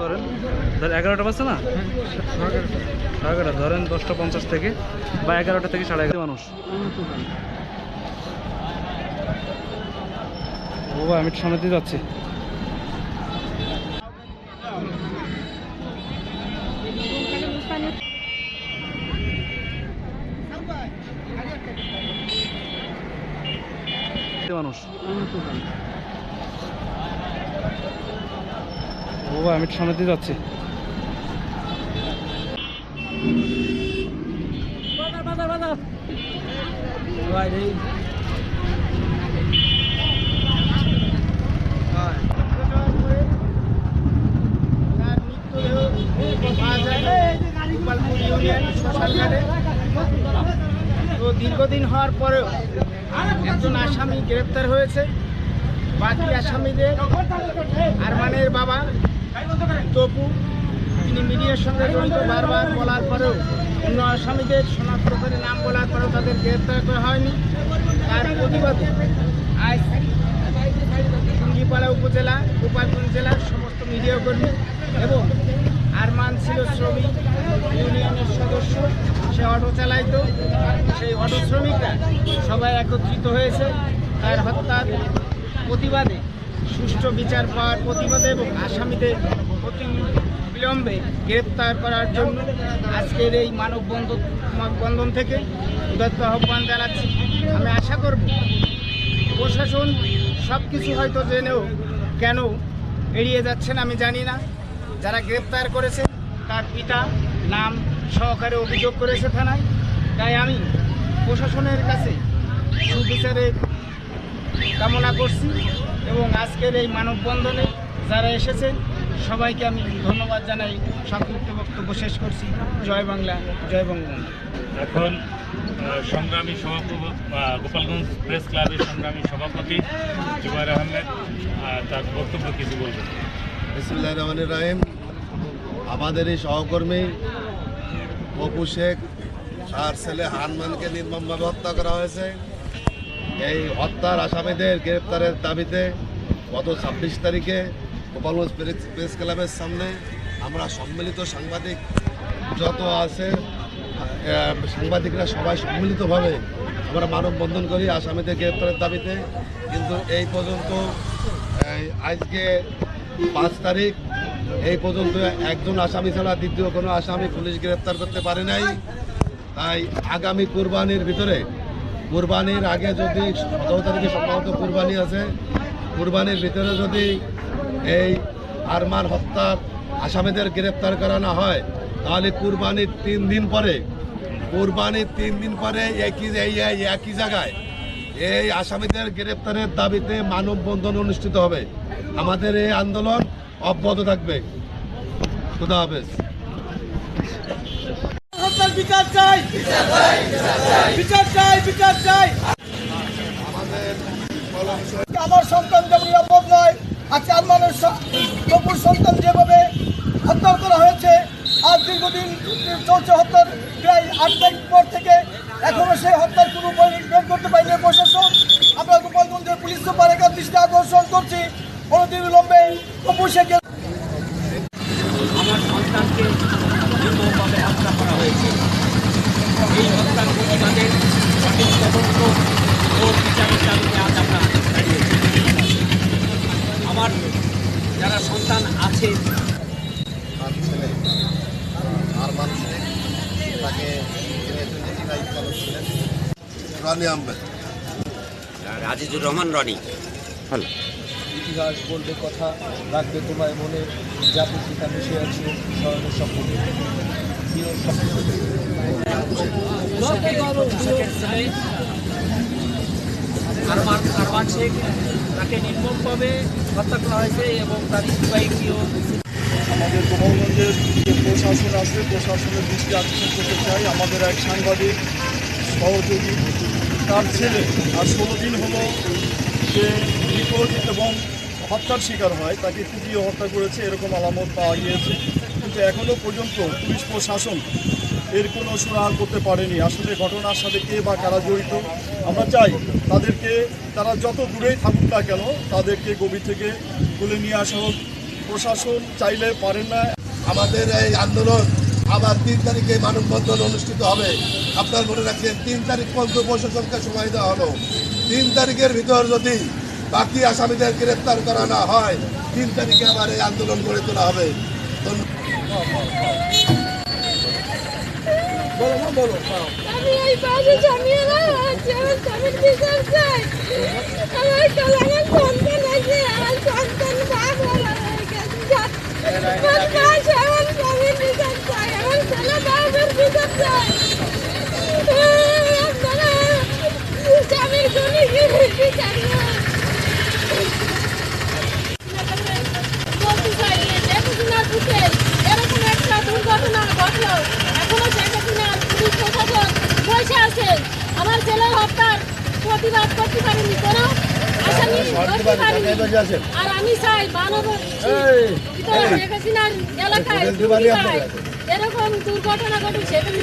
করেন ধর এগারোটা বাজছে না? এগারোটা। ধরেন দশটা পঞ্চাশ থেকে, বা এগারোটা থেকে সাড়ে এগারো মানুষ। ও আমি সামনে দিয়ে যাচ্ছি। মানুষ। ও আমি সামনে দিয়ে যাচ্ছি। তো দীর্ঘদিন হওয়ার পরেও একজন আসামি গ্রেপ্তার হয়েছে। বাকি আসামিদের আরমানের বাবা তপু তিনি মিডিয়ার সঙ্গে জড়িত বারবার বলার পরেও অন্য আসামিদের শনাক্ত করে নাম বলার পরেও তাদের গ্রেপ্তার করা হয়নি। তার প্রতিবাদে আজ টুঙ্গিপাড়া উপজেলা, গোপালগঞ্জ জেলার সমস্ত মিডিয়া কর্মী এবং আরমান ছিল শ্রমিক ইউনিয়নের সদস্য। সে অটো চালাইতো। সেই অটো শ্রমিকরা সবাই একত্রিত হয়েছে। তার হত্যার প্রতিবাদে সুষ্ঠু বিচার পাওয়ার প্রতিবাদে এবং আসামিদের অতি বিলম্বে গ্রেপ্তার করার জন্য আজকের এই মানববন্ধন বন্ধন থেকে উদাত্ত আহ্বান জানাচ্ছি। আমি আশা করব প্রশাসন সব কিছু হয়তো জেনেও কেন এড়িয়ে যাচ্ছেন আমি জানি না। যারা গ্রেপ্তার করেছে, তার পিতা নাম সহকারে অভিযোগ করেছে থানায়। তাই আমি প্রশাসনের কাছে সুবিচারের কামনা করছি। এবং আজকের এই মানববন্ধনে যারা এসেছেন সবাইকে আমি ধন্যবাদ জানাই। সংক্ষিপ্ত বক্তব্য শেষ করছি। জয় বাংলা জয় বঙ্গবন্ধু। এখন সংগ্রামী সভাপতি গোপালগঞ্জ প্রেস ক্লাবের সংগ্রামী সভাপতি জুবাইর আহমেদ তার বক্তব্য কিছু বলবেন। বিসমুল্লাহ রহমান রাহিম। আমাদের এই সহকর্মী অপু শেখ তার ছেলে হানমানকে নির্মমভাবে হত্যা করা হয়েছে। এই হত্যার আসামিদের গ্রেপ্তারের দাবিতে গত ছাব্বিশ তারিখে গোপালগঞ্জ প্রেস- ক্লাবের সামনে আমরা সম্মিলিত সাংবাদিক যত আছে সাংবাদিকরা সবাই সম্মিলিতভাবে আমরা মানববন্ধন করি আসামিদের গ্রেপ্তারের দাবিতে। কিন্তু এই পর্যন্ত আজকে পাঁচ তারিখ, এই পর্যন্ত একজন আসামি ছাড়া দ্বিতীয় কোনো আসামি পুলিশ গ্রেপ্তার করতে পারে নাই। তাই আগামী কুরবানির ভিতরে কুরবানির আগে যদি সতেরো তারিখে সম্ভবত কুরবানি আছে, কুরবানির ভিতরে যদি এই আরমান হত্যার আসামিদের গ্রেপ্তার করা না হয়, তাহলে কুরবানির তিন দিন পরে, কুরবানির তিন দিন পরে একই একই জায়গায় এই আসামিদের গ্রেপ্তারের দাবিতে মানববন্ধন অনুষ্ঠিত হবে। আমাদের এই আন্দোলন অব্যাহত থাকবে। খুদা হাফেজ। বিচার চাই। বিচার চাই বিচার চাই। আমার সন্তান যেমন নিরাপদ নয়, আজকে আরমানের তপুর সন্তান যেভাবে হত্যা করা হয়েছে, আর দীর্ঘদিন চলছে হত্যার প্রায় আট তারিখ পর থেকে, এখনও সেই হত্যার কোনো বের করতে পারিনি প্রশাসন। আমরা গোপালগঞ্জের পুলিশ সুপার একার দৃষ্টি আকর্ষণ করছি। অনতি বিলম্বে তপু শেখের আমার সন্তানকে নির্মমভাবে হত্যা করা হয়েছে এই হত্যার প্রতিবাদে সঠিক তদন্ত ও বিচারের দাবিতে আজ আমরা দাঁড়িয়েছি আমার যারা সন্তান আছে তার ছেলে শেখ তাকে রানি আহমেদ আজিজুর রহমান রনি। ইতিহাস বলবে কথা রাখবে তোমায় মনে জাতি পিতা মিশে আছে স্মরণের সম্পর্কে আরমান আরমান শেখ তাকে নির্মমভাবে হত্যা করা হয়েছে এবং তার স্পাইকীয় আমাদের গোপালগঞ্জের যে প্রশাসন আছে প্রশাসনের দৃষ্টি আকর্ষণ করতে চাই। আমাদের এক সাংবাদিক সহযোগী তার ছেলে আর ষোলো দিন হলো সে নিখোঁজ এবং হত্যার শিকার হয়, তাকে কুপিয়ে হত্যা করেছে, এরকম আলামত পাওয়া গিয়েছে। কিন্তু এখনও পর্যন্ত পুলিশ প্রশাসন এর কোনো সুরাহা করতে পারেনি। আসলে ঘটনার সাথে কে বা কারা জড়িত, আমরা চাই তাদেরকে, তারা যত দূরেই থাকুক না কেন, তাদেরকে গভীর থেকে তুলে নিয়ে আসা হোক। প্রশাসন চাইলে পারেন না। আমাদের এই আন্দোলন আবার তিন তারিখে মানববন্ধন অনুষ্ঠিত হবে। আপনার মনে রাখছেন, তিন তারিখ পর্যন্ত প্রশাসনকে সময় দেওয়া হলো। তিন তারিখের ভিতর যদি বাকি আসামিদের গ্রেপ্তার করা না হয়, তিন তারিখে আবার এই আন্দোলন গড়ে তোলা হবে। আমি এই পাশে জমিয়ে না আমার বিচার চাই আমার কাল আমার সন্তান আছে আমার সন্তান বাপ হয়ে গেছে বদমাস আমার স্বামীর বিচার চাই আমার ছেলে বাপের বিচার চাই আপনারা স্বামীর গুলি বিচার না বলতে চাই দেখুন না বুঝে এরকম একটা দুর্ঘটনা ঘটলো এখনও দেখেছি না পুলিশ প্রশাসন বসে আছে আমার ছেলের হত্যার প্রতিবাদ করতে পারিনি কোনো আসামি ধরতে পারিনি আর আমি চাই মানব দেখেছি না এলাকায় এরকম দুর্ঘটনা ঘটে সেখানে